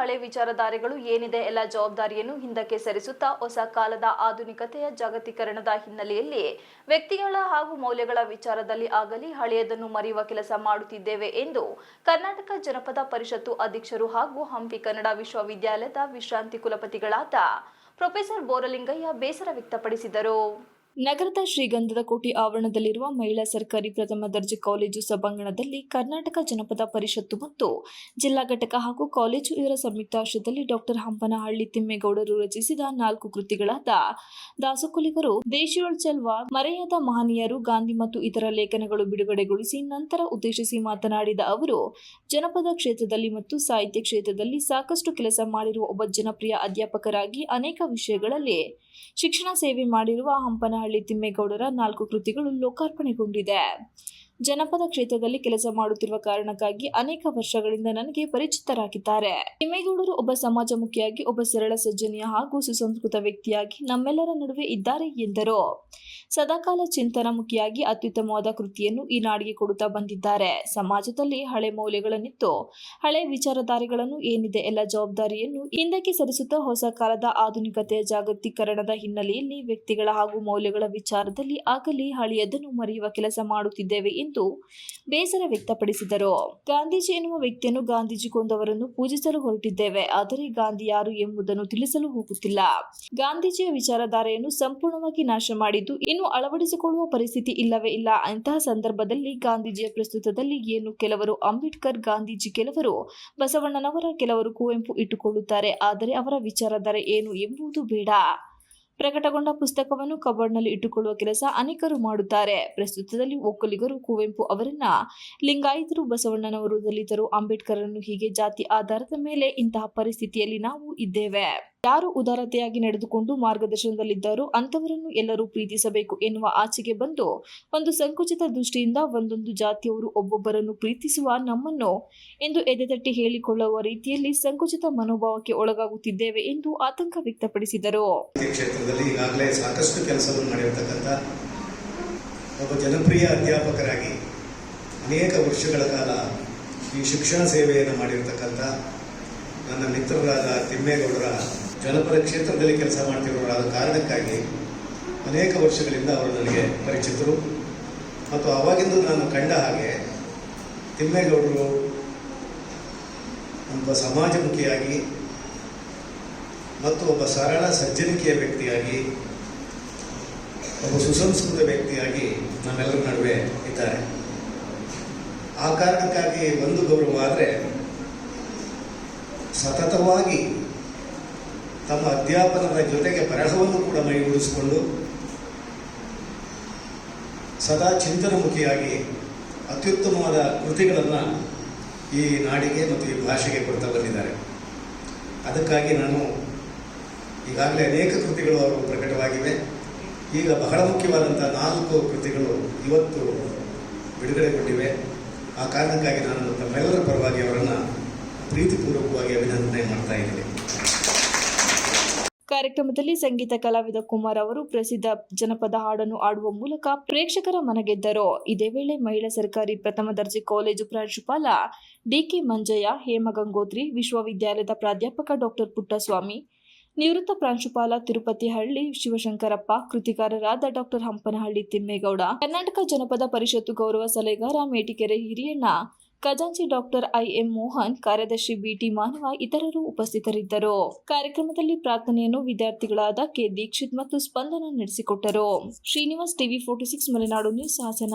ಹಳೆ ವಿಚಾರಧಾರೆಗಳು ಏನಿದೆ ಎಲ್ಲ ಜವಾಬ್ದಾರಿಯನ್ನು ಹಿಂದಕ್ಕೆ ಸರಿಸುತ್ತಾ ಹೊಸ ಕಾಲದ ಆಧುನಿಕತೆಯ ಜಾಗತೀಕರಣದ ಹಿನ್ನೆಲೆಯಲ್ಲಿ ವ್ಯಕ್ತಿಗಳ ಹಾಗೂ ಮೌಲ್ಯಗಳ ವಿಚಾರದಲ್ಲಿ ಆಗಲಿ ಹಳೆಯದನ್ನು ಮರೆಯುವ ಕೆಲಸ ಮಾಡುತ್ತಿದ್ದೇವೆ ಎಂದು ಕರ್ನಾಟಕ ಜನಪದ ಪರಿಷತ್ತು ಅಧ್ಯಕ್ಷರು ಹಾಗೂ ಹಂಪಿ ಕನ್ನಡ ವಿಶ್ವವಿದ್ಯಾಲಯದ ವಿಶ್ರಾಂತಿ ಕುಲಪತಿಗಳಾದ ಪ್ರೊಫೆಸರ್ ಬೋರಲಿಂಗಯ್ಯ ಬೇಸರ ವ್ಯಕ್ತಪಡಿಸಿದರು. ನಗರದ ಶ್ರೀಗಂಧದ ಕೋಟಿ ಆವರಣದಲ್ಲಿರುವ ಮಹಿಳಾ ಸರ್ಕಾರಿ ಪ್ರಥಮ ದರ್ಜೆ ಕಾಲೇಜು ಸಭಾಂಗಣದಲ್ಲಿ ಕರ್ನಾಟಕ ಜನಪದ ಪರಿಷತ್ತು ಮತ್ತು ಜಿಲ್ಲಾ ಘಟಕ ಹಾಗೂ ಕಾಲೇಜು ಇವರ ಸಂಯುಕ್ತಾಶ್ರಯದಲ್ಲಿ ಡಾಕ್ಟರ್ ಹಂಪನಹಳ್ಳಿ ತಿಮ್ಮೇಗೌಡರು ರಚಿಸಿದ ನಾಲ್ಕು ಕೃತಿಗಳಾದ ದಾಸಕುಲಿಗರು ದೇಶಿಯೊಳ್ಚಲ್ವ ಮರೆಯಾದ ಮಹನೀಯರು, ಗಾಂಧಿ ಮತ್ತು ಇತರ ಲೇಖನಗಳು ಬಿಡುಗಡೆಗೊಳಿಸಿ ನಂತರ ಉದ್ದೇಶಿಸಿ ಮಾತನಾಡಿದ ಅವರು, ಜನಪದ ಕ್ಷೇತ್ರದಲ್ಲಿ ಮತ್ತು ಸಾಹಿತ್ಯ ಕ್ಷೇತ್ರದಲ್ಲಿ ಸಾಕಷ್ಟು ಕೆಲಸ ಮಾಡಿರುವ ಒಬ್ಬ ಜನಪ್ರಿಯ ಅಧ್ಯಾಪಕರಾಗಿ ಅನೇಕ ವಿಷಯಗಳಲ್ಲಿ ಶಿಕ್ಷಣ ಸೇವೆ ಮಾಡಿರುವ ಹಂಪನಹಳ್ಳಿ ತಿಮ್ಮೇಗೌಡರ ನಾಲ್ಕು ಕೃತಿಗಳು ಲೋಕಾರ್ಪಣೆಗೊಂಡಿದೆ. ಜನಪದ ಕ್ಷೇತ್ರದಲ್ಲಿ ಕೆಲಸ ಮಾಡುತ್ತಿರುವ ಕಾರಣಕ್ಕಾಗಿ ಅನೇಕ ವರ್ಷಗಳಿಂದ ನನಗೆ ಪರಿಚಿತರಾಗಿದ್ದಾರೆ. ತಿಮ್ಮೇಗೌಡರು ಒಬ್ಬ ಸಮಾಜಮುಖಿಯಾಗಿ, ಒಬ್ಬ ಸರಳ ಸಜ್ಜನಿಯ ಹಾಗೂ ಸುಸಂಸ್ಕೃತ ವ್ಯಕ್ತಿಯಾಗಿ ನಮ್ಮೆಲ್ಲರ ನಡುವೆ ಇದ್ದಾರೆ ಎಂದರು. ಸದಾಕಾಲ ಚಿಂತನಮುಖಿಯಾಗಿ ಅತ್ಯುತ್ತಮವಾದ ಕೃತಿಯನ್ನು ಈ ನಾಡಿಗೆ ಕೊಡುತ್ತಾ ಬಂದಿದ್ದಾರೆ. ಸಮಾಜದಲ್ಲಿ ಹಳೆ ಮೌಲ್ಯಗಳನ್ನಿತ್ತು. ಹಳೆ ವಿಚಾರಧಾರೆಗಳನ್ನು ಏನಿದೆ ಎಲ್ಲ ಜವಾಬ್ದಾರಿಯನ್ನು ಹಿಂದಕ್ಕೆ ಸರಿಸುತ್ತಾ ಹೊಸ ಕಾಲದ ಆಧುನಿಕತೆಯ ಜಾಗತೀಕರಣದ ಹಿನ್ನೆಲೆಯಲ್ಲಿ ವ್ಯಕ್ತಿಗಳ ಹಾಗೂ ಮೌಲ್ಯಗಳ ವಿಚಾರದಲ್ಲಿ ಆಗಲಿ ಹಳೆಯದನ್ನು ಮರೆಯುವ ಕೆಲಸ ಮಾಡುತ್ತಿದ್ದೇವೆ ಎಂದು ಬೇಸರ ವ್ಯಕ್ತಪಡಿಸಿದರು. ಗಾಂಧೀಜಿ ಎನ್ನುವ ವ್ಯಕ್ತಿಯನ್ನು ಗಾಂಧೀಜಿ ಕೊಂದವರನ್ನು ಪೂಜಿಸಲು ಹೊರಟಿದ್ದೇವೆ. ಆದರೆ ಗಾಂಧಿ ಯಾರು ಎಂಬುದನ್ನು ತಿಳಿಸಲು ಹೋಗುತ್ತಿಲ್ಲ. ಗಾಂಧೀಜಿಯ ವಿಚಾರಧಾರೆಯನ್ನು ಸಂಪೂರ್ಣವಾಗಿ ನಾಶ ಮಾಡಿದ್ದು ಇನ್ನು ಅಳವಡಿಸಿಕೊಳ್ಳುವ ಪರಿಸ್ಥಿತಿ ಇಲ್ಲವೇ ಇಲ್ಲ. ಅಂತಹ ಸಂದರ್ಭದಲ್ಲಿ ಗಾಂಧೀಜಿಯ ಪ್ರಸ್ತುತದಲ್ಲಿ ಏನು ಕೆಲವರು ಅಂಬೇಡ್ಕರ್, ಗಾಂಧೀಜಿ ಕೆಲವರು ಬಸವಣ್ಣನವರ ಕೆಲವರು ಕುವೆಂಪು ಇಟ್ಟುಕೊಳ್ಳುತ್ತಾರೆ. ಆದರೆ ಅವರ ವಿಚಾರಧಾರೆ ಏನು ಎಂಬುದು ಬೇಡ. ಪ್ರಕಟಗೊಂಡ ಪುಸ್ತಕವನ್ನು ಕಬೋರ್ಡ್ನಲ್ಲಿ ಇಟ್ಟುಕೊಳ್ಳುವ ಕೆಲಸ ಅನೇಕರು ಮಾಡುತ್ತಾರೆ. ಪ್ರಸ್ತುತದಲ್ಲಿ ಒಕ್ಕಲಿಗರು ಕುವೆಂಪು ಅವರನ್ನ ಲಿಂಗಾಯತರು ಬಸವಣ್ಣನವರು ದಲಿತರು ಅಂಬೇಡ್ಕರನ್ನು ಹೀಗೆ ಜಾತಿ ಆಧಾರದ ಮೇಲೆ ಇಂತಹ ಪರಿಸ್ಥಿತಿಯಲ್ಲಿ ನಾವು ಇದ್ದೇವೆ. ಯಾರು ಉದಾರತೆಯಾಗಿ ನಡೆದುಕೊಂಡು ಮಾರ್ಗದರ್ಶನದಲ್ಲಿದ್ದಾರೋ ಅಂಥವರನ್ನು ಎಲ್ಲರೂ ಪ್ರೀತಿಸಬೇಕು ಎನ್ನುವ ಆಚೆಗೆ ಬಂದು ಒಂದು ಸಂಕುಚಿತ ದೃಷ್ಟಿಯಿಂದ ಒಂದೊಂದು ಜಾತಿಯವರು ಒಬ್ಬೊಬ್ಬರನ್ನು ಪ್ರೀತಿಸುವ ನಮ್ಮನ್ನು ಎಂದು ಎದೆತಟ್ಟಿ ಹೇಳಿಕೊಳ್ಳುವ ರೀತಿಯಲ್ಲಿ ಸಂಕುಚಿತ ಮನೋಭಾವಕ್ಕೆ ಒಳಗಾಗುತ್ತಿದ್ದೇವೆ ಎಂದು ಆತಂಕ ವ್ಯಕ್ತಪಡಿಸಿದರು. ಕ್ಷೇತ್ರದಲ್ಲಿ ಈಗಾಗಲೇ ಸಾಕಷ್ಟು ಕೆಲಸವನ್ನು ಮಾಡಿರತಕ್ಕಂಥ ಒಬ್ಬ ಜನಪ್ರಿಯ ಅಧ್ಯಾಪಕರಾಗಿ ಅನೇಕ ವರ್ಷಗಳ ಕಾಲ ಈ ಶಿಕ್ಷಣ ಸೇವೆಯನ್ನು ಮಾಡಿರತಕ್ಕಂಥ ನನ್ನ ಮಿತ್ರರಾದ ತಿಮ್ಮೇಗೌಡರ ಜನಪದ ಕ್ಷೇತ್ರದಲ್ಲಿ ಕೆಲಸ ಮಾಡ್ತಿರೋರಾದ ಕಾರಣಕ್ಕಾಗಿ ಅನೇಕ ವರ್ಷಗಳಿಂದ ಅವರು ನನಗೆ ಪರಿಚಿತರು. ಮತ್ತು ಅವಾಗಿಂದ ನಾನು ಕಂಡ ಹಾಗೆ ತಿಮ್ಮೇಗೌಡರು ಒಬ್ಬ ಸಮಾಜಮುಖಿಯಾಗಿ ಮತ್ತು ಒಬ್ಬ ಸರಳ ಸಜ್ಜನಿಕೆಯ ವ್ಯಕ್ತಿಯಾಗಿ, ಒಬ್ಬ ಸುಸಂಸ್ಕೃತ ವ್ಯಕ್ತಿಯಾಗಿ ನಮ್ಮೆಲ್ಲರ ನಡುವೆ ಇದ್ದಾರೆ. ಆ ಕಾರಣಕ್ಕಾಗಿ ಒಂದು ಗೌರವ ಆದರೆ ಸತತವಾಗಿ ತಮ್ಮ ಅಧ್ಯಾಪನದ ಜೊತೆಗೆ ಬರಹವನ್ನು ಕೂಡ ಮೈಗೂಡಿಸಿಕೊಂಡು ಸದಾ ಚಿಂತನಮುಖಿಯಾಗಿ ಅತ್ಯುತ್ತಮವಾದ ಕೃತಿಗಳನ್ನು ಈ ನಾಡಿಗೆ ಮತ್ತು ಈ ಭಾಷೆಗೆ ಕೊಡ್ತಾ ಬಂದಿದ್ದಾರೆ. ಅದಕ್ಕಾಗಿ ನಾನು ಈಗಾಗಲೇ ಅನೇಕ ಕೃತಿಗಳು ಅವರು ಪ್ರಕಟವಾಗಿವೆ. ಈಗ ಬಹಳ ಮುಖ್ಯವಾದಂಥ ನಾಲ್ಕು ಕೃತಿಗಳು ಇವತ್ತು ಬಿಡುಗಡೆಗೊಂಡಿವೆ. ಆ ಕಾರಣಕ್ಕಾಗಿ ನಾನು ತಮ್ಮೆಲ್ಲರ ಪರವಾಗಿ ಅವರನ್ನು ಪ್ರೀತಿಪೂರ್ವಕವಾಗಿ ಅಭಿನಂದನೆ ಮಾಡ್ತಾ ಇದ್ದೀನಿ. ಕಾರ್ಯಕ್ರಮದಲ್ಲಿ ಸಂಗೀತ ಕಲಾವಿದ ಕುಮಾರ್ ಅವರು ಪ್ರಸಿದ್ಧ ಜನಪದ ಹಾಡನ್ನು ಆಡುವ ಮೂಲಕ ಪ್ರೇಕ್ಷಕರ ಮನಗೆದ್ದರು. ಇದೇ ವೇಳೆ ಮಹಿಳಾ ಸರ್ಕಾರಿ ಪ್ರಥಮ ದರ್ಜೆ ಕಾಲೇಜು ಪ್ರಾಂಶುಪಾಲ ಡಿಕೆ ಮಂಜಯ್ಯ ಹೇಮಗಂಗೋತ್ರಿ ವಿಶ್ವವಿದ್ಯಾಲಯದ ಪ್ರಾಧ್ಯಾಪಕ ಡಾಕ್ಟರ್ ಪುಟ್ಟಸ್ವಾಮಿ, ನಿವೃತ್ತ ಪ್ರಾಂಶುಪಾಲ ತಿರುಪತಿ ಹಳ್ಳಿ ಶಿವಶಂಕರಪ್ಪ, ಕೃತಿಕಾರರಾದ ಡಾಕ್ಟರ್ ಹಂಪನಹಳ್ಳಿ ತಿಮ್ಮೇಗೌಡ, ಕರ್ನಾಟಕ ಜನಪದ ಪರಿಷತ್ತು ಗೌರವ ಸಲಹೆಗಾರ ಮೇಟಿಕೆರೆ ಹಿರಿಯಣ್ಣ ಖಜಾಂಚಿ ಡಾಕ್ಟರ್ ಐಎಂ ಮೋಹನ್, ಕಾರ್ಯದರ್ಶಿ ಬಿಟಿ ಮಾನವ ಇತರರು ಉಪಸ್ಥಿತರಿದ್ದರು. ಕಾರ್ಯಕ್ರಮದಲ್ಲಿ ಪ್ರಾರ್ಥನೆಯನ್ನು ವಿದ್ಯಾರ್ಥಿಗಳಾದ ಕೆ ದೀಕ್ಷಿತ್ ಮತ್ತು ಸ್ಪಂದನ ನಡೆಸಿಕೊಟ್ಟರು. Srinivas TV forty six, Malenadu news Hassan.